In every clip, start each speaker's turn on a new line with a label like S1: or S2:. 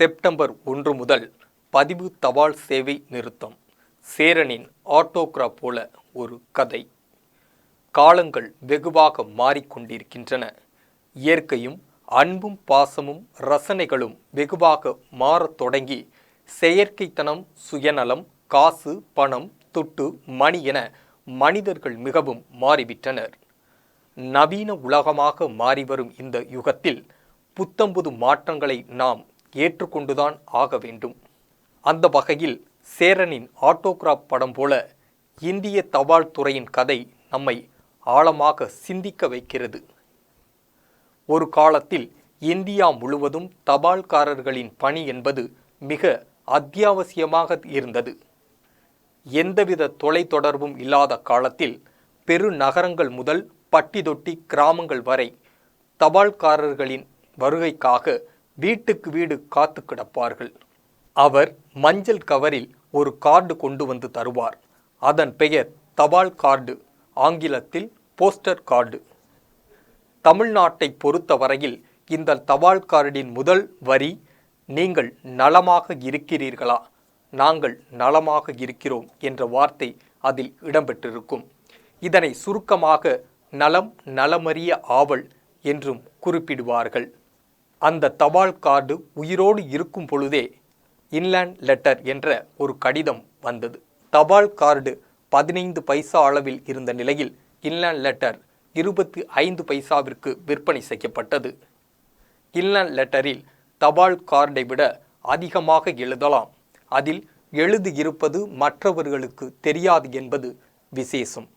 S1: September ஒன்று முதல் பதிவு தபால் சேவை நிறுத்தம். சேரனின் ஆட்டோகிராப் போல ஒரு கதை. காலங்கள் வெகுவாக மாறிக்கொண்டிருக்கின்றன. இயற்கையும் அன்பும் பாசமும் ரசனைகளும் வெகுவாக மாறத் தொடங்கி செயற்கைத்தனம் சுயநலம் காசு பணம் துட்டு மணி என மனிதர்கள் மிகவும் மாறிவிட்டனர். நவீன உலகமாக மாறிவரும் இந்த யுகத்தில் புத்தம்புது மாற்றங்களை நாம் ஏற்றுக்கொண்டுதான் ஆக வேண்டும். அந்த வகையில் சேரனின் ஆட்டோகிராப் படம் போல இந்திய தபால் துறையின் கதை நம்மை ஆழமாக சிந்திக்க வைக்கிறது. ஒரு காலத்தில் இந்தியா முழுவதும் தபால்காரர்களின் பணி என்பது மிக அத்தியாவசியமாக இருந்தது. எந்தவித தொலைத்தொடர்பும் இல்லாத காலத்தில் பெருநகரங்கள் முதல் பட்டிதொட்டி கிராமங்கள் வரை தபால்காரர்களின் வருகைக்காக வீட்டுக்கு வீடு காத்து கிடப்பார்கள். அவர் மஞ்சள் கவரில் ஒரு கார்டு கொண்டு வந்து தருவார். அதன் பெயர் தபால் கார்டு ஆங்கிலத்தில் போஸ்டர் கார்டு. தமிழ்நாட்டை பொறுத்தவரையில் இந்த தபால் கார்டின் முதல் வரி நீங்கள் நலமாக இருக்கிறீர்களா? நாங்கள் நலமாக இருக்கிறோம் என்ற வார்த்தை அதில் இடம்பெற்றிருக்கும். இதனை சுருக்கமாக நலம் நலமறிய ஆவல் என்றும் குறிப்பிடுவார்கள். அந்த தபால் கார்டு உயிரோடு இருக்கும் பொழுதே இன்லேண்ட் லெட்டர் என்ற ஒரு கடிதம் வந்தது. தபால் கார்டு பதினைந்து பைசா அளவில் இருந்த நிலையில் இன்லேண்ட் லெட்டர் இருபத்தி ஐந்து பைசாவிற்கு விற்பனை செய்யப்பட்டது. இன்லேண்ட் லெட்டரில் தபால் கார்டை விட அதிகமாக எழுதலாம். அதில் எழுதியிருப்பது மற்றவர்களுக்கு தெரியாது என்பது விசேஷம்.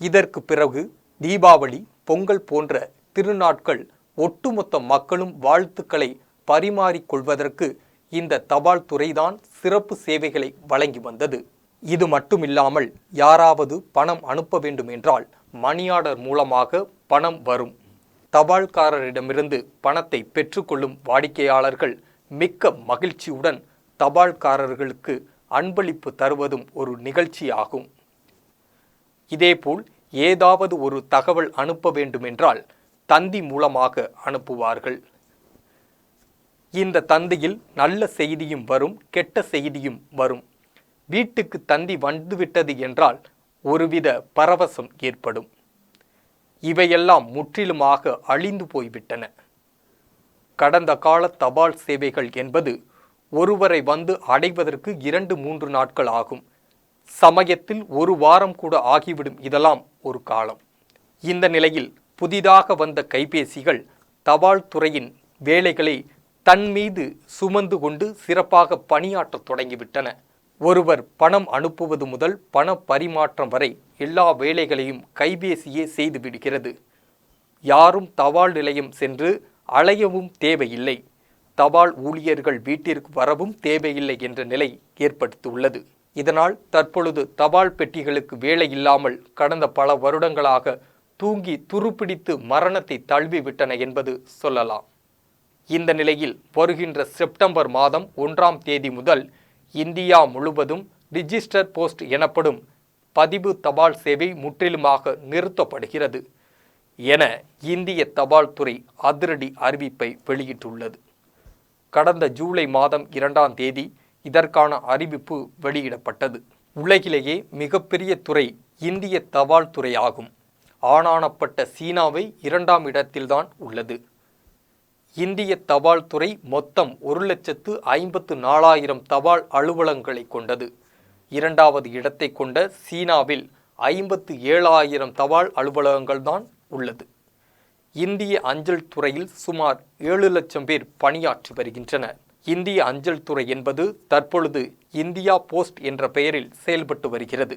S1: இதற்கு பிறகு தீபாவளி பொங்கல் போன்ற திருநாட்கள் ஒட்டுமொத்த மக்களும் வாழ்த்துக்களை பரிமாறிக்கொள்வதற்கு இந்த தபால் துறைதான் சிறப்பு சேவைகளை வழங்கி வந்தது. இது மட்டுமில்லாமல் யாராவது பணம் அனுப்ப வேண்டும் என்றால் மணி மூலமாக பணம் வரும். தபால்காரரிடமிருந்து பணத்தை பெற்றுக்கொள்ளும் வாடிக்கையாளர்கள் மிக்க மகிழ்ச்சியுடன் தபால்காரர்களுக்கு அன்பளிப்பு தருவதும் ஒரு நிகழ்ச்சியாகும். இதேபோல் ஏதாவது ஒரு தகவல் அனுப்ப வேண்டுமென்றால் தந்தி மூலமாக அனுப்புவார்கள். இந்த தந்தியில் நல்ல செய்தியும் வரும் கெட்ட செய்தியும் வரும். வீட்டுக்கு தந்தி வந்துவிட்டது என்றால் ஒருவித பரவசம் ஏற்படும். இவையெல்லாம் முற்றிலுமாக அழிந்து போய்விட்டன. கடந்த கால தபால் சேவைகள் என்பது ஒருவரை வந்து அடைவதற்கு இரண்டு மூன்று நாட்கள் ஆகும். சமயத்தில் ஒரு வாரம் கூட ஆகிவிடும் இதெல்லாம் ஒரு காலம். இந்த நிலையில் புதிதாக வந்த கைபேசிகள் தபால் துறையின் வேலைகளை தன் மீது சுமந்து கொண்டு சிறப்பாக பணியாற்றத் தொடங்கிவிட்டன. ஒருவர் பணம் அனுப்புவது முதல் பண பரிமாற்றம் வரை எல்லா வேலைகளையும் கைபேசியே செய்துவிடுகிறது யாரும் தபால் நிலையம் சென்று அலையவும் தேவையில்லை. தபால் ஊழியர்கள் வீட்டிற்கு வரவும் தேவையில்லை என்ற நிலை ஏற்படுத்தியுள்ளது. இதனால் தற்பொழுது தபால் பெட்டிகளுக்கு வேலை இல்லாமல் கடந்த பல வருடங்களாக தூங்கி துருப்பிடித்து மரணத்தை தழுவிவிட்டன என்பது சொல்லலாம். இந்த நிலையில் வருகின்ற செப்டம்பர் மாதம் ஒன்றாம் தேதி முதல் இந்தியா முழுவதும் ரிஜிஸ்டர் போஸ்ட் எனப்படும் பதிவு தபால் சேவை முற்றிலுமாக நிறுத்தப்படுகிறது என இந்திய தபால் துறை அதிரடி அறிவிப்பை வெளியிட்டுள்ளது. கடந்த ஜூலை மாதம் இரண்டாம் தேதி இதற்கான அறிவிப்பு வெளியிடப்பட்டது. உலகிலேயே மிகப்பெரிய துறை இந்திய தபால் துறையாகும் ஆகும். ஆனானப்பட்ட சீனாவை இரண்டாம் இடத்தில்தான் உள்ளது. இந்திய தபால் துறை மொத்தம் ஒரு லட்சத்து ஐம்பத்து நாலாயிரம் தபால் அலுவலகங்களை கொண்டது. இரண்டாவது இடத்தை கொண்ட சீனாவில் ஐம்பத்து ஏழாயிரம் தபால் அலுவலகங்கள் தான் உள்ளது. இந்திய அஞ்சல் துறையில் சுமார் ஏழு லட்சம் பேர் பணியாற்றி வருகின்றனர். இந்திய அஞ்சல் துறை என்பது தற்பொழுது இந்தியா போஸ்ட் என்ற பெயரில் செயல்பட்டு வருகிறது.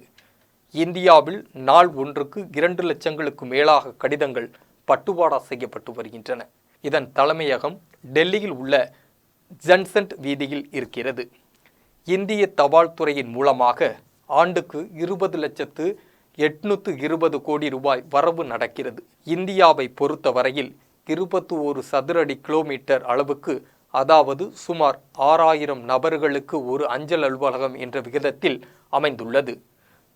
S1: இந்தியாவில் நாள் ஒன்றுக்கு இரண்டு லட்சங்களுக்கு மேலாக கடிதங்கள் பட்டுவாடா செய்யப்பட்டு வருகின்றன. இதன் தலைமையகம் டெல்லியில் உள்ள ஜன்சன்ட் வீதியில் இருக்கிறது. இந்திய தபால் துறையின் மூலமாக ஆண்டுக்கு இருபது லட்சத்து எட்நூற்று இருபது கோடி ரூபாய் வரவு நடக்கிறது. இந்தியாவை பொறுத்தவரையில் இருபத்தி ஒரு சதுரடி கிலோமீட்டர் அளவுக்கு அதாவது சுமார் ஆறாயிரம் நபர்களுக்கு ஒரு அஞ்சல் அலுவலகம் என்ற விகிதத்தில் அமைந்துள்ளது.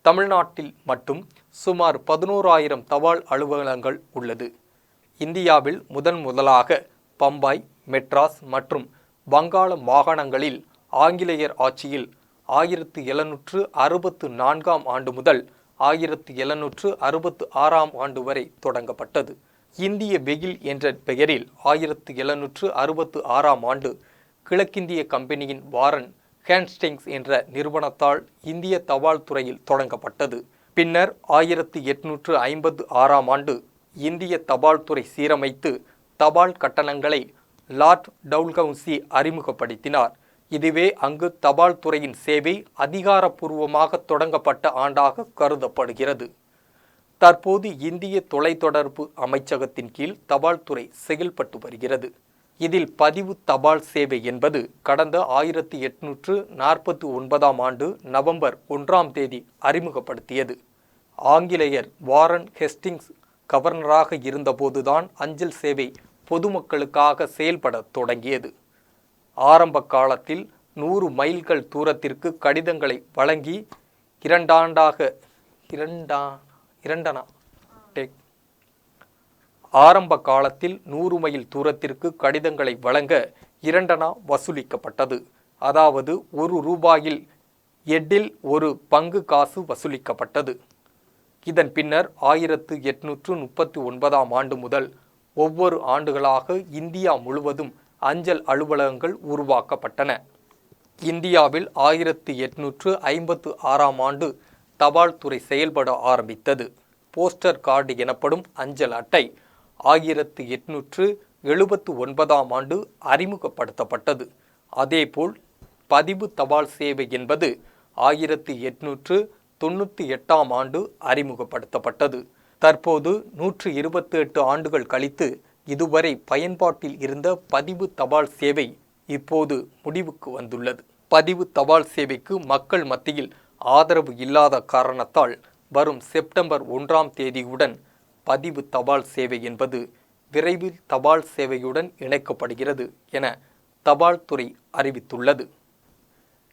S1: தமிழ்நாட்டில் மட்டும் சுமார் பதினோராயிரம் தபால் அலுவலகங்கள் உள்ளது. இந்தியாவில் முதன் முதலாக பம்பாய் மெட்ராஸ் மற்றும் வங்காள மாகாணங்களில் ஆங்கிலேயர் ஆட்சியில் ஆயிரத்து எழுநூற்று அறுபத்து நான்காம் ஆண்டு முதல் ஆயிரத்து எழுநூற்று அறுபத்து ஆறாம் ஆண்டு வரை தொடங்கப்பட்டது. இந்திய வெயில் என்ற பெயரில் ஆயிரத்து எழுநூற்று அறுபத்து ஆறாம் ஆண்டு கிழக்கிந்திய கம்பெனியின் வாரன் ஹேண்ட்ஸ்டிங்ஸ் என்ற நிறுவனத்தால் இந்திய தபால் துறையில் தொடங்கப்பட்டது. பின்னர் ஆயிரத்தி எட்நூற்று ஐம்பத்து ஆறாம் ஆண்டு இந்திய தபால் துறை சீரமைத்து தபால் கட்டணங்களை லார்ட் டவுல்கவுன்சி அறிமுகப்படுத்தினார். இதுவே அங்கு தபால் துறையின் சேவை அதிகாரப்பூர்வமாக தொடங்கப்பட்ட ஆண்டாக கருதப்படுகிறது. தற்போது இந்திய தொலைத்தொடர்பு அமைச்சகத்தின் கீழ் தபால் துறை செயல்பட்டு வருகிறது. இதில் பதிவு தபால் சேவை என்பது கடந்த ஆயிரத்தி எட்நூற்று நாற்பத்தி ஒன்பதாம் ஆண்டு நவம்பர் ஒன்றாம் தேதி அறிமுகப்படுத்தியது. ஆங்கிலேயர் வாரன் ஹெஸ்டிங்ஸ் கவர்னராக இருந்தபோதுதான் அஞ்சல் சேவை பொதுமக்களுக்காக செயல்பட தொடங்கியது. ஆரம்ப காலத்தில் நூறு மைல்கள் தூரத்திற்கு கடிதங்களை வழங்கி இரண்டாண்டாக இரண்டா இரண்டனா? டேக் ஆரம்ப காலத்தில் நூறு மைல் தூரத்திற்கு கடிதங்களை வழங்க இரண்டனா வசூலிக்கப்பட்டது. அதாவது ஒரு ரூபாயில் எட்டில் ஒரு பங்கு காசு வசூலிக்கப்பட்டது. இதன் பின்னர் ஆயிரத்து எட்நூற்று முப்பத்தி ஒன்பதாம் ஆண்டு முதல் ஒவ்வொரு ஆண்டுகளாக இந்தியா முழுவதும் அஞ்சல் அலுவலகங்கள் உருவாக்கப்பட்டன. இந்தியாவில் ஆயிரத்து எட்நூற்று ஐம்பத்து ஆறாம் ஆண்டு தபால் துறை செயல்பட ஆரம்பித்தது. போஸ்டர் கார்டு எனப்படும் அஞ்சல் அட்டை ஆயிரத்து எட்நூற்று எழுபத்து ஒன்பதாம் ஆண்டு அறிமுகப்படுத்தப்பட்டது. அதேபோல் பதிவு தபால் சேவை என்பது ஆயிரத்து எட்நூற்று தொண்ணூற்றி எட்டாம் ஆண்டு அறிமுகப்படுத்தப்பட்டது. தற்போது நூற்று இருபத்தி எட்டு ஆண்டுகள் கழித்து இதுவரை பயன்பாட்டில் இருந்த பதிவு தபால் சேவை இப்போது முடிவுக்கு வந்துள்ளது. பதிவு தபால் சேவைக்கு மக்கள் மத்தியில் ஆதரவு இல்லாத காரணத்தால் வரும் செப்டம்பர் ஒன்றாம் தேதியுடன் பதிவு தபால் சேவை என்பது விரைவில் தபால் சேவையுடன் இணைக்கப்படுகிறது என தபால் துறை அறிவித்துள்ளது.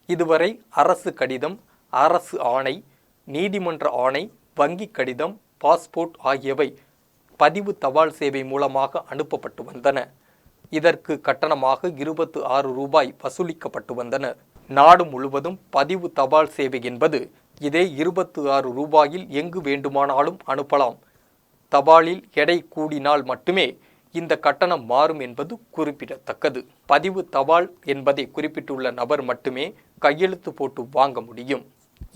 S1: இதுவரை அரசு கடிதம் அரசு ஆணை நீதிமன்ற ஆணை வங்கி கடிதம் பாஸ்போர்ட் ஆகியவை பதிவு தபால் சேவை மூலமாக அனுப்பப்பட்டு வந்தன. இதற்கு கட்டணமாக இருபத்து ஆறு ரூபாய் வசூலிக்கப்பட்டு வந்தன. நாடு முழுவதும் பதிவு தபால் சேவை என்பது இதே இருபத்து ஆறு ரூபாயில் எங்கு வேண்டுமானாலும் அனுப்பலாம். தபாலில் எடை கூடினால் மட்டுமே இந்த கட்டணம் மாறும் என்பது குறிப்பிடத்தக்கது. பதிவு தபால் என்பதை குறிப்பிட்டுள்ள நபர் மட்டுமே கையெழுத்து போட்டு வாங்க முடியும்.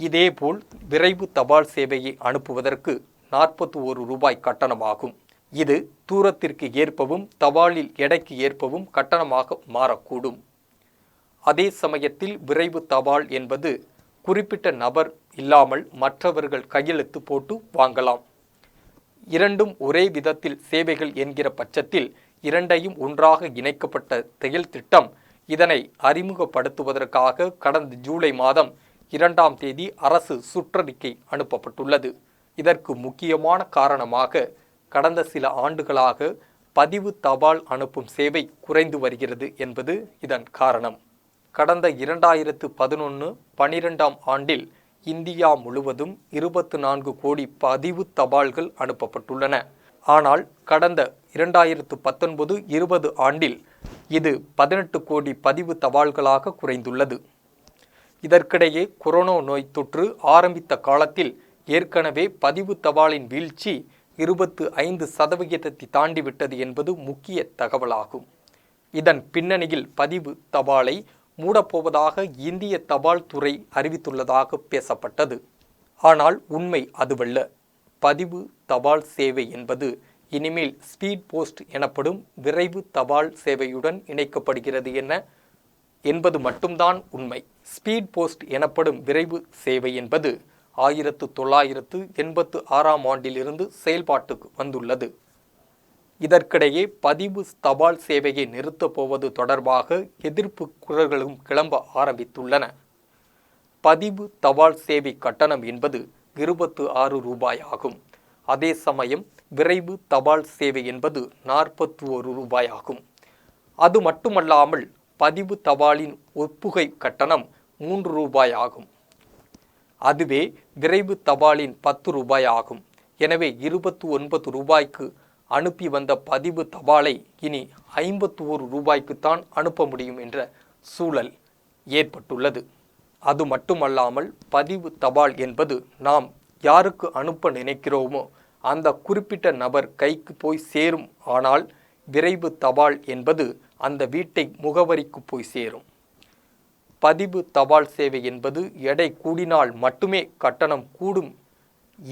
S1: இதேபோல் விரைவு தபால் சேவையை அனுப்புவதற்கு நாற்பத்தி ஒரு ரூபாய் கட்டணமாகும். இது தூரத்திற்கு ஏற்பவும் தபாலில் எடைக்கு ஏற்பவும் கட்டணமாக மாறக்கூடும். அதே சமயத்தில் விரைவு தபால் என்பது குறிப்பிட்ட நபர் இல்லாமல் மற்றவர்கள் கையெழுத்து போட்டு வாங்கலாம். இரண்டும் ஒரே விதத்தில் சேவைகள் என்கிற பட்சத்தில் இரண்டையும் ஒன்றாக இணைக்கப்பட்ட செயல் திட்டம் இதனை அறிமுகப்படுத்துவதற்காக கடந்த ஜூலை மாதம் இரண்டாம் தேதி அரசு சுற்றறிக்கை அனுப்பப்பட்டுள்ளது. இதற்கு முக்கியமான காரணமாக கடந்த சில ஆண்டுகளாக பதிவு தபால் அனுப்பும் சேவை குறைந்து வருகிறது என்பது இதன் காரணம். கடந்த இரண்டாயிரத்து பதினொன்று பனிரெண்டாம் ஆண்டில் இந்தியா முழுவதும் இருபத்து நான்கு கோடி பதிவு தபால்கள் அனுப்பப்பட்டுள்ளன. ஆனால் கடந்த இரண்டாயிரத்து பத்தொன்பது இருபது ஆண்டில் இது பதினெட்டு கோடி பதிவு தபால்களாக குறைந்துள்ளது. இதற்கிடையே கொரோனா நோய் தொற்று ஆரம்பித்த காலத்தில் ஏற்கனவே பதிவு தபாலின் வீழ்ச்சி இருபத்து ஐந்து சதவிகிதத்தை தாண்டிவிட்டது என்பது முக்கிய தகவலாகும். இதன் பின்னணியில் பதிவு தபாலை மூடப்போவதாக இந்திய தபால் துறை அறிவித்துள்ளதாக பேசப்பட்டது. ஆனால் உண்மை அதுவல்ல. பதிவு தபால் சேவை என்பது இனிமேல் ஸ்பீட் போஸ்ட் எனப்படும் விரைவு தபால் சேவையுடன் இணைக்கப்படுகிறது என என்பது மட்டும்தான் உண்மை. ஸ்பீட் போஸ்ட் எனப்படும் விரைவு சேவை என்பது ஆயிரத்து தொள்ளாயிரத்து எண்பத்து ஆறாம் ஆண்டிலிருந்து செயல்பாட்டுக்கு வந்துள்ளது. இதற்கிடையே பதிவு தபால் சேவையை நிறுத்தப் போவது தொடர்பாக எதிர்ப்பு குரல்களும் கிளம்ப ஆரம்பித்துள்ளன. பதிவு தபால் சேவை கட்டணம் என்பது இருபத்து ஆறு ரூபாய் ஆகும். அதே சமயம் விரைவு தபால் சேவை என்பது நாற்பத்தி ஒரு ரூபாய் ஆகும். அது மட்டுமல்லாமல் பதிவு தபாலின் ஒப்புகை கட்டணம் மூன்று ரூபாய் ஆகும். அதுவே விரைவு தபாலின் பத்து ரூபாய் ஆகும். எனவே இருபத்து ஒன்பது ரூபாய்க்கு அனுப்பி வந்த பதிவு தபாலை இனி ஐம்பத்தோரு ரூபாய்க்குத்தான் அனுப்ப முடியும் என்ற சூழல் ஏற்பட்டுள்ளது. அது மட்டுமல்லாமல் பதிவு தபால் என்பது நாம் யாருக்கு அனுப்ப நினைக்கிறோமோ அந்த குறிப்பிட்ட நபர் கைக்கு போய் சேரும். ஆனால் விரைவு தபால் என்பது அந்த வீட்டை முகவரிக்கு போய் சேரும். பதிவு தபால் சேவை என்பது எடை கூடினால் மட்டுமே கட்டணம் கூடும்.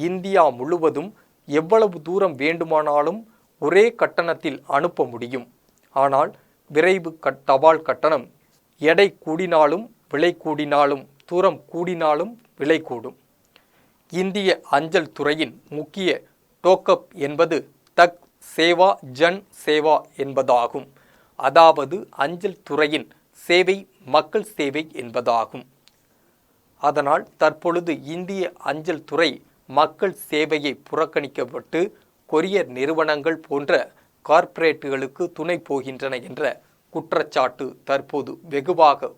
S1: இந்தியா முழுவதும் எவ்வளவு தூரம் வேண்டுமானாலும் ஒரே கட்டணத்தில் அனுப்ப முடியும். ஆனால் விரைவு கட் தபால் கட்டணம் எடை கூடினாலும் விலை கூடினாலும் தூரம் கூடினாலும் விலை கூடும். இந்திய அஞ்சல் துறையின் முக்கிய டோக்கப் என்பது தக் சேவா ஜன் சேவா என்பதாகும். அதாவது அஞ்சல் துறையின் சேவை மக்கள் சேவை என்பதாகும். அதனால் தற்பொழுது இந்திய அஞ்சல் துறை மக்கள் சேவையை புறக்கணிக்கப்பட்டு கொரியர் நிறுவனங்கள் போன்ற கார்ப்பரேட்டுகளுக்கு துணை போகின்றன என்ற குற்றச்சாட்டு தற்போது வெகுவாக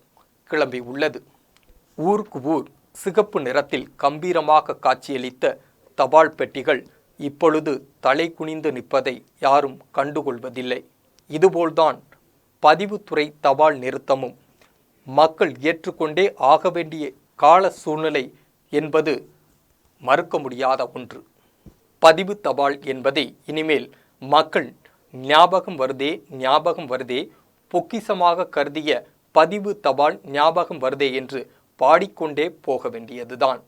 S1: கிளம்பி உள்ளது. ஊருக்கு ஊர் சிகப்பு நிறத்தில் கம்பீரமாக காட்சியளித்த தபால் பெட்டிகள் இப்பொழுது தலை குனிந்து நிற்பதை யாரும் கண்டுகொள்வதில்லை. இதுபோல்தான் பதிவுத்துறை தபால் நிறுத்தமும் மக்கள் ஏற்றுக்கொண்டே ஆக வேண்டிய கால சூழ்நிலை என்பது மறுக்க முடியாத ஒன்று. பதிவு தபால் என்பதை இனிமேல் மக்கள் ஞாபகம் வருதே ஞாபகம் வருதே பொக்கிசமாக கருதிய பதிவு தபால் ஞாபகம் வருதே என்று பாடிக்கொண்டே போக வேண்டியதுதான்.